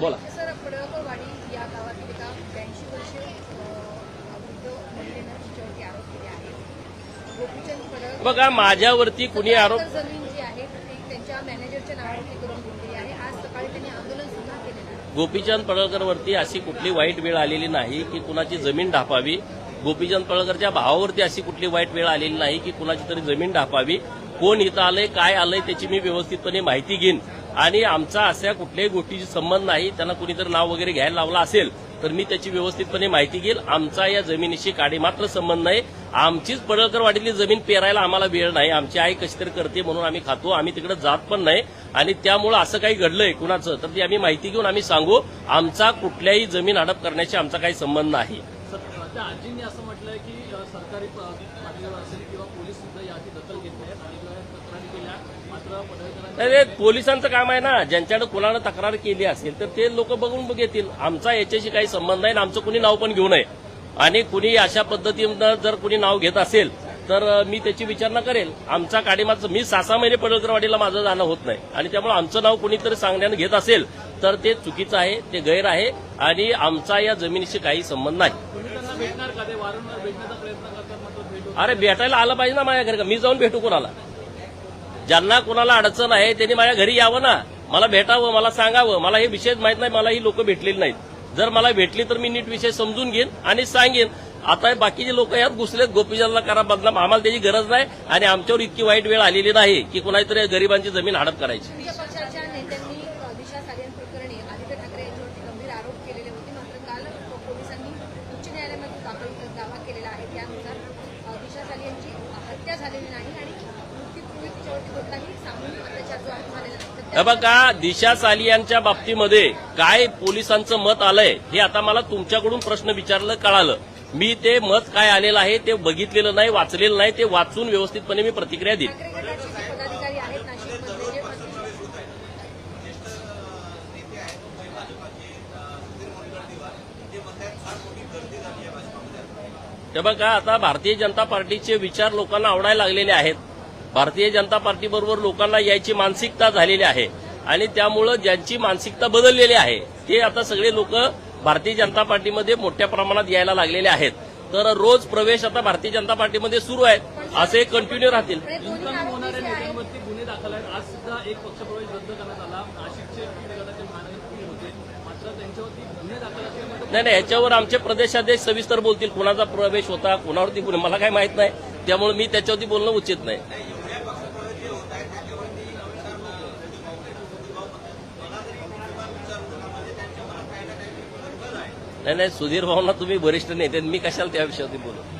बोला. सर पडळकरवाडी या गावातील एका ब्याऐंशी वर्ष वृद्ध महिलेनं तिच्यावरती आरोप केले आहेत. गोपीचंद पडळकर बघा माझ्यावरती कुणी आरोप एकर जमीन जी आहे ती त्यांच्या मॅनेजरच्या नावावरती करून घेतलेली आहे. आज सकाळी त्यांनी आंदोलन सुद्धा केलेलं आहे. गोपीचंद पडळकरवरती अशी कुठली वाईट वेळ आलेली नाही की कुणाची जमीन ढापावी? गोपीचंद पडळकरच्या भावावरती अशी कुठली वाईट वेळ आलेली नाही की कुणाची तरी जमीन ढापावी? कोण इथं आलंय काय आलंय त्याची मी व्यवस्थितपणे माहिती घेईन. आणि आमचा अशा कुठल्याही गोष्टीशी संबंध नाही त्यांना कुणीतरी नाव वगैरे घ्यायला लावलं असेल तर मी त्याची व्यवस्थितपणे माहिती घेईल. आमचा या जमिनीशी काडी मात्र संबंध नाही. आमचीच पडळकरवाडीतली जमीन पेरायला आम्हाला वेळ नाही. आमची आई कशी तरी करते म्हणून आम्ही खातो. आम्ही तिकडे जात पण नाही. आणि त्यामुळं असं काही घडलंय कुणाचं तर ती आम्ही माहिती घेऊन आम्ही सांगू. आमचा कुठल्याही जमीन हडप करण्याशी आमचा काही संबंध नाही. त्या आजींनी असं म्हटलंय की सरकारी पातळीवर असेल किंवा पोलीस सुद्धा याची दखल घेत नाहीत आणि तक्रारी केल्या मात्र पोलिसांचं काम आहे ना. ज्यांच्याकडे कोणाला तक्रार केली असेल तर ते लोक बघून घेतील आमचा याच्याशी काही संबंध नाही आणि आमचं कुणी नाव पण घेऊ नये. आणि कुणी अशा पद्धतीनं जर कुणी नाव घेत असेल तर मी त्याची विचारणा करेल. आमचा काडीमाचं मी सहा सहा महिने पडळकरवाडीला माझं जाणं होत नाही. आणि त्यामुळे आमचं नाव कुणीतरी सांगण्यानं घेत असेल तर ते चुकीचं आहे ते गैर आहे. आणि आमचा या जमिनीशी काही संबंध नाही. अरे भेटायला आलं पाहिजे ना माझ्या घरी का मी जाऊन भेटू कोणाला? ज्यांना कोणाला अडचण आहे त्यांनी माझ्या घरी यावं ना. मला भेटावं मला सांगावं. मला हे विषय माहीत नाही मला ही लोक भेटलेली नाहीत. जर मला भेटली तर मी नीट विषय समजून घेईन आणि सांगेन. आता बाकीचे लोक यात घुसलेत गोपीचंदला करा बदनाम. आम्हाला त्याची गरज नाही आणि आमच्यावर इतकी वाईट वेळ आलेली नाही की कोणाची तरी गरिबांची जमीन हडप करायची. झालेली नाही आणि मृत्यूपूर्वी तिच्यावरती कुठलाही सामूहिक अत्याचार जो आहे झालेला नाही तर त्या- बघा दिशा सालियांच्या बाबतीमध्ये काय पोलिसांचं मत आलंय हे आता मला तुमच्याकडून प्रश्न विचारलं कळालं. मी ते मत काय आलेलं आहे ते बघितलेलं नाही वाचलेलं नाही ते वाचून व्यवस्थितपणे मी प्रतिक्रिया देईन. ठाकरे गटाचे जे पदाधिकारी आहेत नाशिकमधले जे मंत्री हे बघा आता भारतीय जनता पार्टीचे विचार लोकांना आवडायला लागलेले आहेत. भारतीय जनता पार्टीबरोबर लोकांना यायची मानसिकता झालेली आहे. आणि त्यामुळं ज्यांची मानसिकता बदललेली आहे ते आता सगळे लोक भारतीय जनता पार्टीमध्ये मोठ्या प्रमाणात यायला लागलेले आहेत. तर रोज प्रवेश आता भारतीय जनता पार्टीमध्ये सुरू आहेत. असे कंटिन्यू राहतील. गुन्हे दाखल आहेत आज सुद्धा एक पक्षप्रवेश रद्द करण्यात आला नाशिकचे गटाचे होते मात्र त्यांच्यावरती गुन्हे दाखल नाही नाही याच्यावर आमचे प्रदेशाध्यक्ष सविस्तर बोलतील. कुणाचा प्रवेश होता कुणावरती गुन्हे मला काही माहीत नाही. त्यामुळे मी त्याच्यावरती बोलणं उचित नाही. नाही नाही सुधीर भाऊंना तुम्ही वरिष्ठ नेते मी कशाला त्या विषयावरती बोलू?